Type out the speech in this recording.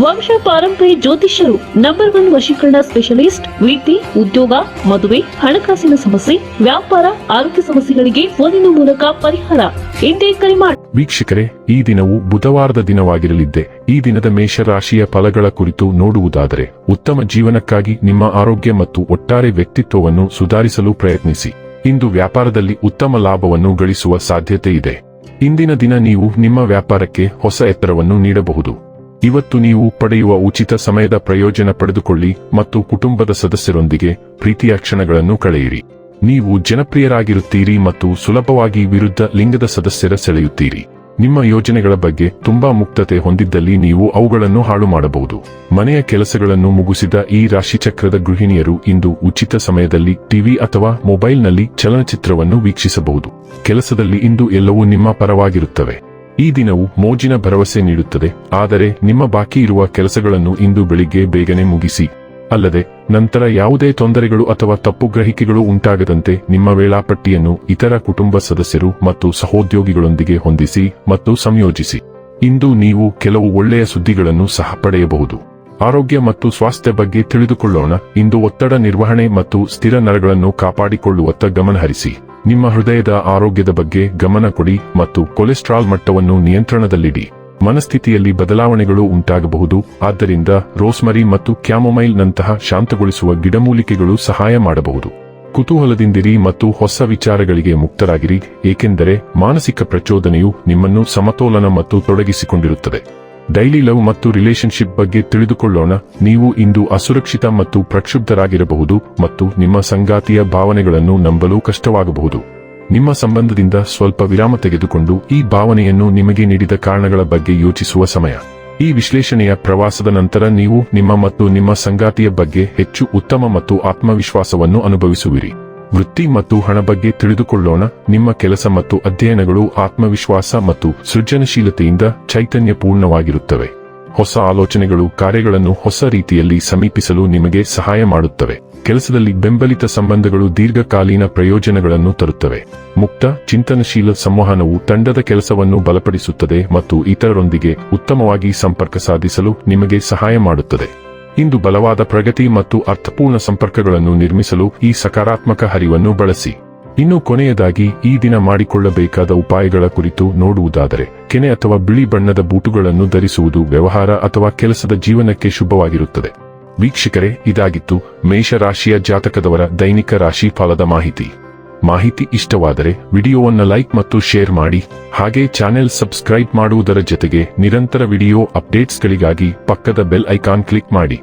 ವಂಶ ಪಾರಂಪರ್ಯ ಜ್ಯೋತಿಷ್ಯರು ನಂಬರ್ ಒನ್ ವಶೀಕರಣ ಸ್ಪೆಷಲಿಸ್ಟ್ ವೃತ್ತಿ ಉದ್ಯೋಗ, ಮದುವೆ, ಹಣಕಾಸಿನ ಸಮಸ್ಯೆ, ವ್ಯಾಪಾರ, ಆರೋಗ್ಯ ಸಮಸ್ಯೆಗಳಿಗೆ ಫೋನಿನ ಮೂಲಕ ಪರಿಹಾರ. ಎಂದೇ ಕರೆ ಮಾಡಿ ವೀಕ್ಷಕರೇ, ಈ ದಿನವು ಬುಧವಾರದ ದಿನವಾಗಿರಲಿದ್ದೆ. ಈ ದಿನದ ಮೇಷರಾಶಿಯ ಫಲಗಳ ಕುರಿತು ನೋಡುವುದಾದರೆ, ಉತ್ತಮ ಜೀವನಕ್ಕಾಗಿ ನಿಮ್ಮ ಆರೋಗ್ಯ ಮತ್ತು ಒಟ್ಟಾರೆ ವ್ಯಕ್ತಿತ್ವವನ್ನು ಸುಧಾರಿಸಲು ಪ್ರಯತ್ನಿಸಿ. ಇಂದು ವ್ಯಾಪಾರದಲ್ಲಿ ಉತ್ತಮ ಲಾಭವನ್ನು ಗಳಿಸುವ ಸಾಧ್ಯತೆ ಇದೆ. ಇಂದಿನ ದಿನ ನೀವು ನಿಮ್ಮ ವ್ಯಾಪಾರಕ್ಕೆ ಹೊಸ ಎತ್ತರವನ್ನು ನೀಡಬಹುದು. ಇವತ್ತು ನೀವು ಪಡೆಯುವ ಉಚಿತ ಸಮಯದ ಪ್ರಯೋಜನ ಪಡೆದುಕೊಳ್ಳಿ ಮತ್ತು ಕುಟುಂಬದ ಸದಸ್ಯರೊಂದಿಗೆ ಪ್ರೀತಿಯ ಕ್ಷಣಗಳನ್ನು ಕಳೆಯಿರಿ. ನೀವು ಜನಪ್ರಿಯರಾಗಿರುತ್ತೀರಿ ಮತ್ತು ಸುಲಭವಾಗಿ ವಿರುದ್ಧ ಲಿಂಗದ ಸದಸ್ಯರ ಸೆಳೆಯುತ್ತೀರಿ. ನಿಮ್ಮ ಯೋಜನೆಗಳ ಬಗ್ಗೆ ತುಂಬಾ ಮುಕ್ತತೆ ಹೊಂದಿದ್ದಲ್ಲಿ ನೀವು ಅವುಗಳನ್ನು ಹಾಳು ಮಾಡಬಹುದು. ಮನೆಯ ಕೆಲಸಗಳನ್ನು ಮುಗಿಸಿದ ಈ ರಾಶಿಚಕ್ರದ ಗೃಹಿಣಿಯರು ಇಂದು ಉಚಿತ ಸಮಯದಲ್ಲಿ ಟಿವಿ ಅಥವಾ ಮೊಬೈಲ್ನಲ್ಲಿ ಚಲನಚಿತ್ರವನ್ನು ವೀಕ್ಷಿಸಬಹುದು. ಕೆಲಸದಲ್ಲಿ ಇಂದು ಎಲ್ಲವೂ ನಿಮ್ಮ ಪರವಾಗಿರುತ್ತವೆ. ಈ ದಿನವು ಮೋಜಿನ ಭರವಸೆ ನೀಡುತ್ತದೆ. ಆದರೆ ನಿಮ್ಮ ಬಾಕಿ ಇರುವ ಕೆಲಸಗಳನ್ನು ಇಂದು ಬೆಳಿಗ್ಗೆ ಬೇಗನೆ ಮುಗಿಸಿ. ಅಲ್ಲದೆ, ನಂತರ ಯಾವುದೇ ತೊಂದರೆಗಳು ಅಥವಾ ತಪ್ಪು ಗ್ರಹಿಕೆಗಳು ಉಂಟಾಗದಂತೆ ನಿಮ್ಮ ವೇಳಾಪಟ್ಟಿಯನ್ನು ಇತರ ಕುಟುಂಬ ಸದಸ್ಯರು ಮತ್ತು ಸಹೋದ್ಯೋಗಿಗಳೊಂದಿಗೆ ಹೊಂದಿಸಿ ಮತ್ತು ಸಂಯೋಜಿಸಿ. ಇಂದು ನೀವು ಕೆಲವು ಒಳ್ಳೆಯ ಸುದ್ದಿಗಳನ್ನು ಸಹ ಪಡೆಯಬಹುದು. ಆರೋಗ್ಯ ಮತ್ತು ಸ್ವಾಸ್ಥ್ಯ ಬಗ್ಗೆ ತಿಳಿದುಕೊಳ್ಳೋಣ. ಇಂದು ಒತ್ತಡ ನಿರ್ವಹಣೆ ಮತ್ತು ಸ್ಥಿರ ನರಗಳನ್ನು ಕಾಪಾಡಿಕೊಳ್ಳುವತ್ತ ಗಮನಹರಿಸಿ. ನಿಮ್ಮ ಹೃದಯದ ಆರೋಗ್ಯದ ಬಗ್ಗೆ ಗಮನ ಕೊಡಿ ಮತ್ತು ಕೊಲೆಸ್ಟ್ರಾಲ್ ಮಟ್ಟವನ್ನು ನಿಯಂತ್ರಣದಲ್ಲಿಡಿ. ಮನಸ್ಥಿತಿಯಲ್ಲಿ ಬದಲಾವಣೆಗಳು ಉಂಟಾಗಬಹುದು, ಆದ್ದರಿಂದ ರೋಸ್ಮರಿ ಮತ್ತು ಕ್ಯಾಮೊಮೈಲ್ ನಂತಹ ಶಾಂತಗೊಳಿಸುವ ಗಿಡಮೂಲಿಕೆಗಳು ಸಹಾಯ ಮಾಡಬಹುದು. ಕುತೂಹಲದಿಂದಿರಿ ಮತ್ತು ಹೊಸ ವಿಚಾರಗಳಿಗೆ ಮುಕ್ತರಾಗಿರಿ, ಏಕೆಂದರೆ ಮಾನಸಿಕ ಪ್ರಚೋದನೆಯು ನಿಮ್ಮನ್ನು ಸಮತೋಲನ ಮತ್ತು ತೊಡಗಿಸಿಕೊಂಡಿರುತ್ತದೆ. ಡೈಲಿ ಲವ್ ಮತ್ತು ರಿಲೇಶನ್ಶಿಪ್ ಬಗ್ಗೆ ತಿಳಿದುಕೊಳ್ಳೋಣ. ನೀವು ಇಂದು ಅಸುರಕ್ಷಿತ ಮತ್ತು ಪ್ರಕ್ಷುಬ್ಧರಾಗಿರಬಹುದು ಮತ್ತು ನಿಮ್ಮ ಸಂಗಾತಿಯ ಭಾವನೆಗಳನ್ನು ನಂಬಲು ಕಷ್ಟವಾಗಬಹುದು. ನಿಮ್ಮ ಸಂಬಂಧದಿಂದ ಸ್ವಲ್ಪ ವಿರಾಮ ತೆಗೆದುಕೊಂಡು ಈ ಭಾವನೆಯನ್ನು ನಿಮಗೆ ನೀಡಿದ ಕಾರಣಗಳ ಬಗ್ಗೆ ಯೋಚಿಸುವ ಸಮಯ. ಈ ವಿಶ್ಲೇಷಣೆಯ ಪ್ರವಾಸದ ನಂತರ ನೀವು ನಿಮ್ಮ ಮತ್ತು ನಿಮ್ಮ ಸಂಗಾತಿಯ ಬಗ್ಗೆ ಹೆಚ್ಚು ಉತ್ತಮ ಮತ್ತು ಆತ್ಮವಿಶ್ವಾಸವನ್ನು ಅನುಭವಿಸುವಿರಿ. ವೃತ್ತಿ ಮತ್ತು ಹಣ ಬಗ್ಗೆ ತಿಳಿದುಕೊಳ್ಳೋಣ. ನಿಮ್ಮ ಕೆಲಸ ಮತ್ತು ಅಧ್ಯಯನಗಳು ಆತ್ಮವಿಶ್ವಾಸ ಮತ್ತು ಸೃಜನಶೀಲತೆಯಿಂದ ಚೈತನ್ಯಪೂರ್ಣವಾಗಿರುತ್ತವೆ. ಹೊಸ ಆಲೋಚನೆಗಳು ಕಾರ್ಯಗಳನ್ನು ಹೊಸ ರೀತಿಯಲ್ಲಿ ಸಮೀಪಿಸಲು ನಿಮಗೆ ಸಹಾಯ ಮಾಡುತ್ತವೆ. ಕೆಲಸದಲ್ಲಿ ಬೆಂಬಲಿತ ಸಂಬಂಧಗಳು ದೀರ್ಘಕಾಲೀನ ಪ್ರಯೋಜನಗಳನ್ನು ತರುತ್ತವೆ. ಮುಕ್ತ, ಚಿಂತನಶೀಲ ಸಂವಹನವು ತಂಡದ ಕೆಲಸವನ್ನು ಬಲಪಡಿಸುತ್ತದೆ ಮತ್ತು ಇತರರೊಂದಿಗೆ ಉತ್ತಮವಾಗಿ ಸಂಪರ್ಕ ಸಾಧಿಸಲು ನಿಮಗೆ ಸಹಾಯ ಮಾಡುತ್ತದೆ. ಇಂದು ಬಲವಾದ ಪ್ರಗತಿ ಮತ್ತು ಅರ್ಥಪೂರ್ಣ ಸಂಪರ್ಕಗಳನ್ನು ನಿರ್ಮಿಸಲು ಈ ಸಕಾರಾತ್ಮಕ ಹರಿವನ್ನು ಬಳಸಿ. ಇನ್ನು ಕೊನೆಯದಾಗಿ, ಈ ದಿನ ಮಾಡಿಕೊಳ್ಳಬೇಕಾದ ಉಪಾಯಗಳ ಕುರಿತು ನೋಡುವುದಾದರೆ, ಕೆನೆ ಅಥವಾ ಬಿಳಿ ಬಣ್ಣದ ಬೂಟುಗಳನ್ನು ಧರಿಸುವುದು ವ್ಯವಹಾರ ಅಥವಾ ಕೆಲಸದ ಜೀವನಕ್ಕೆ ಶುಭವಾಗಿರುತ್ತದೆ. ವೀಕ್ಷಕರೇ, ಇದಾಗಿತ್ತು ಮೇಷರಾಶಿಯ ಜಾತಕದವರ ದೈನಿಕ ರಾಶಿ ಫಲದ ಮಾಹಿತಿ. ಮಾಹಿತಿ ಇಷ್ಟವಾದರೆ, ವಿಡಿಯೋವನ್ನು ಲೈಕ್ ಮತ್ತು ಶೇರ್ ಮಾಡಿ, ಹಾಗೆ ಚಾನೆಲ್ ಸಬ್ಸ್ಕ್ರೈಬ್ ಮಾಡುವುದರ ಜೊತೆಗೆ ನಿರಂತರ ವಿಡಿಯೋ ಅಪ್ಡೇಟ್ಸ್ಗಳಿಗಾಗಿ ಪಕ್ಕದ ಬೆಲ್ ಐಕಾನ್ ಕ್ಲಿಕ್ ಮಾಡಿ.